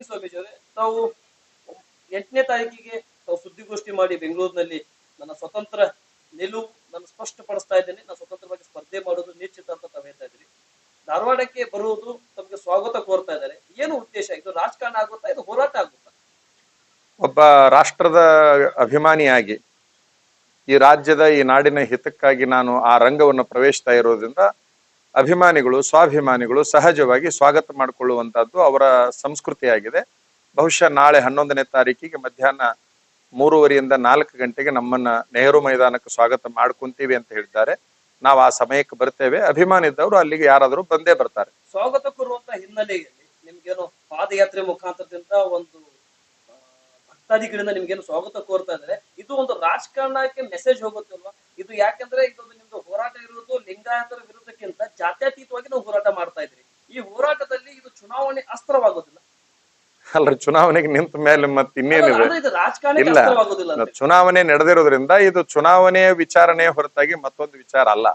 ಸ್ವಾಮೀಜಿ ಅವರೇ ತಾವು ಎಂಟನೇ ತಾರೀಕಿಗೆ ತಾವು ಸುದ್ದಿಗೋಷ್ಠಿ ಮಾಡಿ ಬೆಂಗಳೂರಿನಲ್ಲಿ ನನ್ನ ಸ್ವತಂತ್ರ ನಿಲುವು ನಾನು ಸ್ಪಷ್ಟಪಡಿಸ್ತಾ ಇದ್ದೇನೆ. ನಾನು ಸ್ವತಂತ್ರವಾಗಿ ಸ್ಪರ್ಧೆ ಮಾಡೋದು ನಿಶ್ಚಿತ ಅಂತ ತಾವು ಹೇಳ್ತಾ ಇದ್ದೀರಿ. ಧಾರವಾಡಕ್ಕೆ ಬರುವುದು ತಮಗೆ ಸ್ವಾಗತ ಕೋರ್ತಾ ಇದ್ದಾರೆ. ಏನು ಉದ್ದೇಶ? ಇದು ರಾಜಕಾರಣ ಆಗುತ್ತಾ? ಇದು ಹೋರಾಟ ಆಗುತ್ತಾ? ಒಬ್ಬ ರಾಷ್ಟ್ರದ ಅಭಿಮಾನಿಯಾಗಿ ಈ ರಾಜ್ಯದ ಈ ನಾಡಿನ ಹಿತಕ್ಕಾಗಿ ನಾನು ಆ ರಂಗವನ್ನು ಪ್ರವೇಶಿಸ್ತಾ ಇರೋದ್ರಿಂದ ಅಭಿಮಾನಿಗಳು, ಸ್ವಾಭಿಮಾನಿಗಳು ಸಹಜವಾಗಿ ಸ್ವಾಗತ ಮಾಡಿಕೊಳ್ಳುವಂತಹದ್ದು ಅವರ ಸಂಸ್ಕೃತಿಯಾಗಿದೆ. ಬಹುಶಃ ನಾಳೆ ಹನ್ನೊಂದನೇ ತಾರೀಕಿಗೆ ಮಧ್ಯಾಹ್ನ ಮೂರುವರಿಯಿಂದ ನಾಲ್ಕು ಗಂಟೆಗೆ ನಮ್ಮನ್ನ ನೆಹರು ಮೈದಾನಕ್ಕೆ ಸ್ವಾಗತ ಮಾಡ್ಕೊಂತೀವಿ ಅಂತ ಹೇಳಿದ್ದಾರೆ. ನಾವು ಆ ಸಮಯಕ್ಕೆ ಬರ್ತೇವೆ. ಅಭಿಮಾನಿ ಇದ್ದವರು ಅಲ್ಲಿಗೆ ಯಾರಾದರೂ ಬಂದೇ ಬರ್ತಾರೆ. ಸ್ವಾಗತ ಕೋರುವಂತ ಹಿನ್ನೆಲೆಯಲ್ಲಿ ನಿಮ್ಗೇನು ಪಾದಯಾತ್ರೆ ಮುಖಾಂತರದಿಂದ ಒಂದು ಭಕ್ತಾದಿಗಳಿಂದ ನಿಮ್ಗೇನು ಸ್ವಾಗತ ಕೋರ್ತಾ ಇದ್ದಾರೆ. ಇದು ಒಂದು ರಾಜಕಾರಣಕ್ಕೆ ಮೆಸೇಜ್ ಹೋಗುತ್ತಲ್ವಾ? ಇದು ಯಾಕಂದ್ರೆ ಇದೊಂದು ಲಿಂಗಾಯತರ ವಿರುದ್ಧಕ್ಕಿಂತ ಜಾತ್ಯತೀತವಾಗಿ ನಾವು ಹೋರಾಟ ಮಾಡ್ತಾ ಇದ್ರಿ. ಈ ಹೋರಾಟದಲ್ಲಿ ಇದು ಚುನಾವಣೆ ಅಸ್ತ್ರವಾಗೋದಿಲ್ಲ. ಅಲ್ರಿ ಚುನಾವಣೆಗೆ ನಿಂತ ಮೇಲೆ ಮತ್ತೆ ಇನ್ನೇನಿದೆ? ಇಲ್ಲ. ಚುನಾವಣೆ ನಡೆದಿರೋದ್ರಿಂದ ಇದು ಚುನಾವಣೆಯ ವಿಚಾರಣೆ ಹೊರತಾಗಿ ಮತ್ತೊಂದು ವಿಚಾರ ಅಲ್ಲ.